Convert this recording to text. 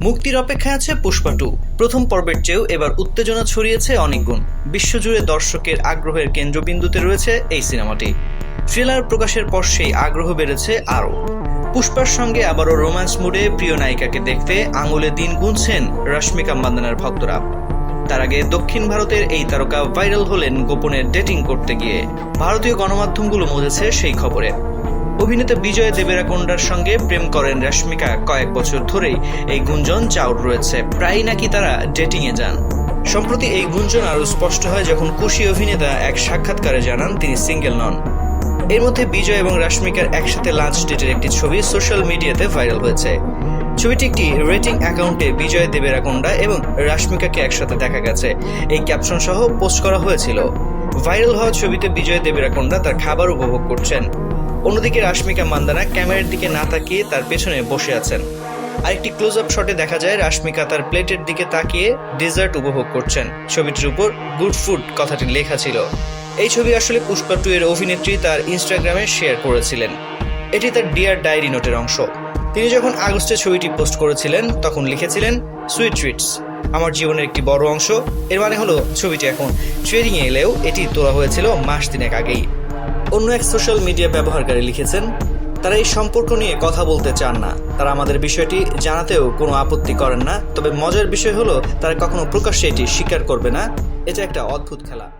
মুক্তির অপেক্ষায় আছে পুষ্পা টু। প্রথম পর্বের চেয়েও এবার উত্তেজনা ছড়িয়েছে অনেক গুণ। বিশ্বজুড়ে দর্শকের আগ্রহের কেন্দ্রবিন্দুতে রয়েছে এই সিনেমাটি। ট্রেলার প্রকাশের পর সেই আগ্রহ বেড়েছে আরও। পুষ্পার সঙ্গে আবারও রোম্যান্স মুডে প্রিয় নায়িকাকে দেখতে আঙুলে দিন গুনছেন রশ্মিকা মান্দানার ভক্তরা। তার আগে দক্ষিণ ভারতের এই তারকা ভাইরাল হলেন গোপনে ডেটিং করতে গিয়ে। ভারতীয় গণমাধ্যমগুলো মজেছে সেই খবরে। অভিনেতা বিজয় দেবেরাকোন্ডার সঙ্গে প্রেম করেন রশ্মিকা। কয়েক বছর ধরেই এই গুঞ্জন চাউর রয়েছে। প্রায়ই নাকি তারা ডেটিং এ যান। সম্প্রতি এই গুঞ্জন আরও স্পষ্ট হয় যখন কুশি অভিনেতা এক সাক্ষাৎকারে জানান তিনি সিঙ্গেল নন। এর মধ্যে বিজয় এবং রাশ্মিকার একসাথে লাঞ্চ ডেটের একটি ছবি সোশ্যাল মিডিয়াতে ভাইরাল হয়েছে। ছবিটি একটি রেটিং অ্যাকাউন্টে বিজয় দেবেরাকোন্ডা এবং রাশ্মিকাকে একসাথে দেখা গেছে। এই ক্যাপশন সহ পোস্ট করা হয়েছিল। ভাইরাল হওয়া ছবিতে বিজয় দেবেরাকোন্ডা তার খাবার উপভোগ করছেন। অন্যদিকে রাশ্মিকা মান্দানা ক্যামেরার দিকে না তাকিয়ে তার পেছনে বসে আছেন। আরেকটি ক্লোজ আপ শটে দেখা যায় রাশ্মিকা তার প্লেটের দিকে তাকিয়ে ডেজার্ট উপভোগ করছেন। ছবিটির উপর গুড ফুড কথাটি লেখা ছিল। এই ছবি আসলে পুষ্পা টু এর অভিনেত্রী তার ইনস্টাগ্রামে শেয়ার করেছিলেন। এটি তার ডিয়ার ডায়েরি নোটের অংশ। তিনি যখন আগস্টে ছবিটি পোস্ট করেছিলেন, তখন লিখেছিলেন সুইট ট্রিটস আমার জীবনের একটি বড় অংশ। এর মানে হলো, ছবিটি এখন ট্রেডিংয়ে এলেও এটি তোলা হয়েছিল মাস তিনেক আগেই। অন্য এক সোশ্যাল মিডিয়া ব্যবহারকারী লিখেছেন, তারা এই সম্পর্ক নিয়ে কথা বলতে চান না। তারা আমাদের বিষয়টি জানাতেও কোনো আপত্তি করেন না। তবে মজার বিষয় হলো, তারা কখনো প্রকাশ্যে এটি স্বীকার করবে না। এটা একটা অদ্ভুত খেলা।